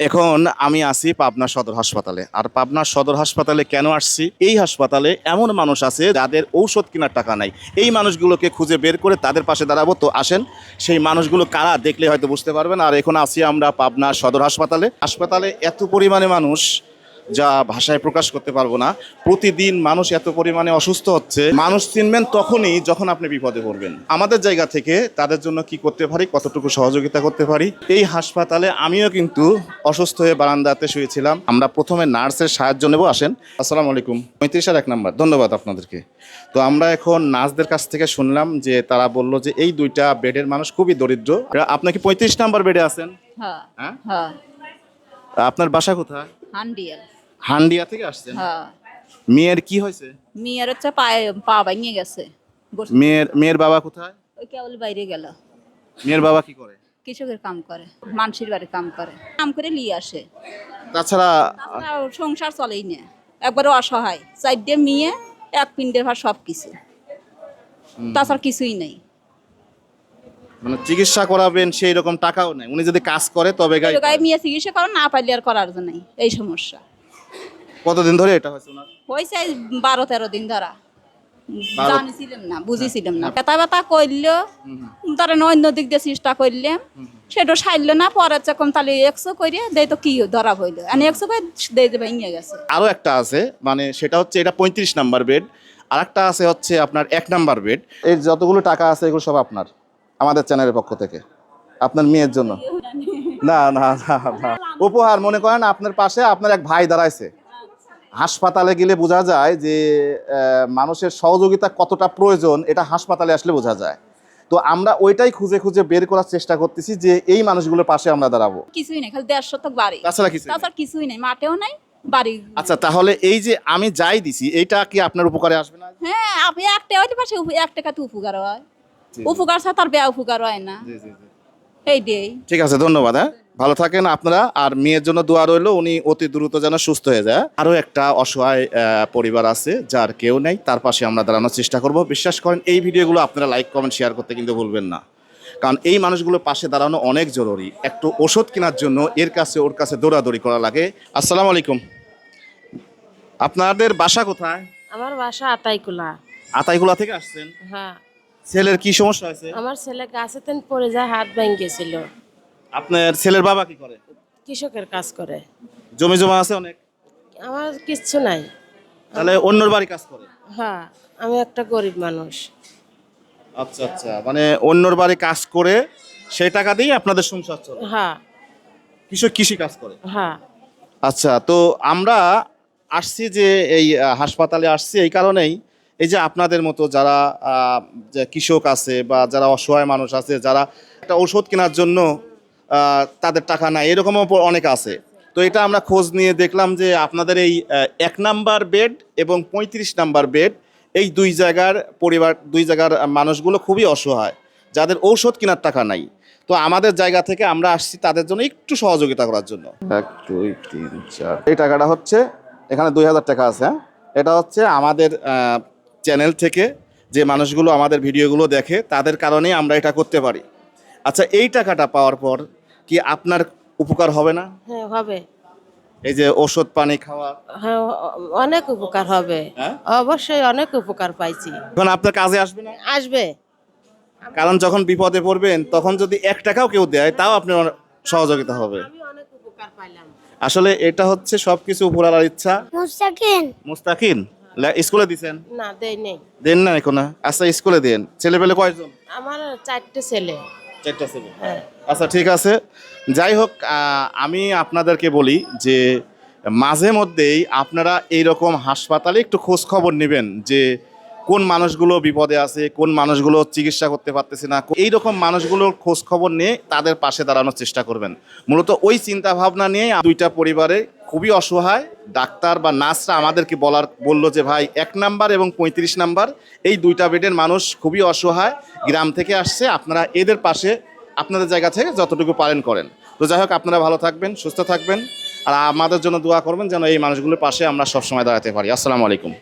এখন আমি আসি পাবনা সদর হাসপাতালে। আর পাবনা সদর হাসপাতালে কেন আসছি? এই হাসপাতালে এমন মানুষ আছে যাদের ঔষধ কেনার টাকা নাই। এই মানুষগুলোকে খুঁজে বের করে তাদের পাশে দাঁড়াবো। তো আসেন, সেই মানুষগুলো কারা দেখলে হয়তো বুঝতে পারবেন। আর এখন আসি আমরা পাবনা সদর হাসপাতালে। হাসপাতালে এত পরিমাণে মানুষ যা ভাষায় প্রকাশ করতে পারব না। প্রতিদিন মানুষ এত পরিমাণে অসুস্থ হচ্ছে মানুষ চিনবেন তখনই যখন আপনি বিপদে পড়বেন। আমাদের জায়গা থেকে তাদের জন্য কি করতে পারি কতটুকু সহযোগিতা করতে পারি এই হাসপাতালে আমিও কিন্তু অসুস্থ হয়ে বারান্দাতে শুয়েছিলাম। আমরা প্রথমে নার্সের সাহায্য নেব আসেন। আসসালামু আলাইকুম। পঁয়ত্রিশ আর এক নাম্বার ধন্যবাদ আপনাদেরকে। তো আমরা এখন নার্সদের কাছ থেকে শুনলাম যে তারা বলল যে এই দুইটা বেডের মানুষ খুবই দরিদ্র। আপনি কি পঁয়ত্রিশ নাম্বার বেডে আছেন? হ্যাঁ। হ্যাঁ? হ্যাঁ। আপনার বাসা কোথায়? হান্ডিয়াল। হান্ডিয়া থেকে আসছেন হ্যাঁ। মেয়ের কি হয়েছে? মেয়ের হচ্ছে পায়ে পা ভাঙিয়ে গেছে। মেয়ের মেয়ের বাবা কোথায়? ওই কেবল বাইরে গেল। মেয়ের বাবা কি করে? কৃষকের কাম করে মানুষের বাড়ি কাম করে। কাম করে নিয়ে আসে। তাছাড়া সংসার চলেই না। একবারে অসহায়। চারটে মেয়ে এক পিণ্ডের ভার সব কিছু তাছাড়া কিছুই নেই। মানে চিকিৎসা করাবেন সেই রকম টাকাও নেই। উনি যদি কাজ করে তবে গায়ে মেয়ে চিকিৎসা করার না পাইলে আর করার জন্য এই সমস্যা। কতদিন ধরে এটা হয়েছে ওনার? হয়েছে বারো তেরো দিন ধরা। জানিছিলাম না বুঝেছিলাম না। ব্যথা ব্যথা করল ধরেন অন্য দিক দিয়ে চেষ্টা করলাম। সেটা সারলো না পরে যখন তাহলে একশো করে দেয় তো কি ধরা হইল? আর একশো করে দিয়ে দেবে নিয়ে গেছে। আরও একটা আছে মানে সেটা হচ্ছে এটা পঁয়ত্রিশ নাম্বার বেড। আর একটা আছে হচ্ছে আপনার এক নাম্বার বেড। এই যতগুলো টাকা আছে এগুলো সব আপনার আমাদের চ্যানেলের পক্ষ থেকে। আপনার মেয়ের জন্য। না না না না। উপহার মনে করেন আপনার পাশে আপনার এক ভাই দাঁড়াইছে। হাসপাতালে গেলে বোঝা যায় যে মানুষের সহযোগিতা কতটা প্রয়োজন এটা হাসপাতালে আসলে বোঝা যায়। তো আমরা ওইটাই খুঁজে খুঁজে বের করার চেষ্টা করতেছি যে এই মানুষগুলোর পাশে আমরা দাঁড়াবো। কিছুই নেই খালি দেড় শতক বাড়ি। তাছাড়া কিছু। তাছাড়া কিছুই নেই মাঠেও নাই বাড়ি। আচ্ছা তাহলে এই যে আমি যাই দিছি এইটা কি আপনার উপকারে আসবে না? হ্যাঁ আপনি একটা হইতে পাশে এক টাকাতে উপকার হয়। উপকার ছাড়া তার বেয়া উপকার হয় না। এই দেই ঠিক আছে ধন্যবাদ হ্যাঁ। ভালো থাকেন আপনারা। আর মেয়ের জন্য দোয়া রইল উনি অতি দ্রুত যেন সুস্থ হয়ে যায়। আরও একটা অসহায় পরিবার আছে যার কেউ নেই তার পাশে আমরা দাঁড়ানোর চেষ্টা করব। বিশ্বাস করেন এই ভিডিওগুলো আপনারা লাইক কমেন্ট শেয়ার করতে কিন্তু ভুলবেন না। কারণ এই মানুষগুলোর পাশে দাঁড়ানো অনেক জরুরি। একটু ওষুধ কেনার জন্য এর কাছে ওর কাছে দৌড়াদৌড়ি করা লাগে। আসসালামু আলাইকুম। আপনাদের বাসা কোথায়? আমার বাসা আতাইকুলা। আতাইগুলা থেকে আসছেন? হ্যাঁ। ছেলের কি সমস্যা হয়েছে? আমার ছেলে গাছেতেন পড়ে যায় হাত ভেঙে গেছিল। আপনার ছেলের বাবা কি করে? কৃষকের কাজ করে। জমি জমা আছে অনেক? আমার কিচ্ছু নাই। তাহলে অন্যর বাড়ি কাজ করে? হ্যাঁ আমি একটা গরিব মানুষ। আচ্ছা আচ্ছা। মানে অন্যর বাড়ি কাজ করে সেই টাকা দিয়ে আপনাদের সংসার চলে? হ্যাঁ। কৃষক কৃষি কাজ করে? হ্যাঁ। আচ্ছা তো আমরা আসছি যে এই হাসপাতালে আসছি এই কারণেই এই যে আপনাদের মতো যারা যে কৃষক আছে বা যারা অসহায় মানুষ আছে যারা একটা ওষুধ কেনার জন্য তাদের টাকা নাই এরকমও অনেক আছে। তো এটা আমরা খোঁজ নিয়ে দেখলাম যে আপনাদের এই এক নাম্বার বেড এবং পঁয়ত্রিশ নাম্বার বেড এই দুই জায়গার পরিবার দুই জায়গার মানুষগুলো খুবই অসহায় যাদের ঔষধ কেনার টাকা নাই। তো আমাদের জায়গা থেকে আমরা আসছি তাদের জন্য একটু সহযোগিতা করার জন্য। এক দুই তিন চার। এই টাকাটা হচ্ছে এখানে দুই হাজার টাকা আছে হ্যাঁ? এটা হচ্ছে আমাদের চ্যানেল থেকে যে মানুষগুলো আমাদের ভিডিওগুলো দেখে তাদের কারণেই আমরা এটা করতে পারি। আচ্ছা এই টাকাটা পাওয়ার পর কি আপনার উপকার হবে না? হ্যাঁ হবে। এই যে ওষুধ পানি খাওয়া। হ্যাঁ অনেক উপকার হবে। হ্যাঁ? অবশ্যই অনেক উপকার পাইছি। এখন আপনার কাজে আসবে না? আসবে। কারণ যখন বিপদে পড়বেন তখন যদি এক টাকাও কেউ দেয় তাও আপনার সহযোগিতা হবে। অনেক উপকার পাইলাম। আসলে এটা হচ্ছে সবকিছু উপরালার ইচ্ছা। মুস্তাকিন মুস্তাকিন স্কুলে দিছেন? না দেই নেই। দেন না এখন আচ্ছা স্কুলে দেন। ছেলে পেলে কয়জন? আমার চারটে ছেলে। চারটা ছেলে হ্যাঁ। আচ্ছা ঠিক আছে। যাই হোক আমি আপনাদেরকে বলি যে মাঝে মধ্যেই আপনারা এইরকম হাসপাতালে একটু খোঁজ খবর নেবেন যে কোন মানুষগুলো বিপদে আছে, কোন মানুষগুলো চিকিৎসা করতে পারতেছে না এই রকম মানুষগুলোর খোঁজ খবর নিয়ে তাদের পাশে দাঁড়ানোর চেষ্টা করবেন। মূলত ওই চিন্তা ভাবনা নিয়ে দুইটা পরিবারে খুবই অসহায়, ডাক্তার বা নার্সরা আমাদেরকে বলার, বলল যে, ভাই, এক নাম্বার এবং পঁয়ত্রিশ নাম্বার, এই দুইটা বেডের মানুষ খুবই অসহায়, গ্রাম থেকে আসছে, আপনারা এদের পাশে, আপনাদের জায়গা থেকে যতটুকু পালন করেন। তো যাই হোক, আপনারা ভালো থাকবেন, সুস্থ থাকবেন, আর আমাদের জন্য দোয়া করবেন যেন এই মানুষগুলোর পাশে আমরা সবসময় দাঁড়াতে পারি। আসসালামু আলাইকুম।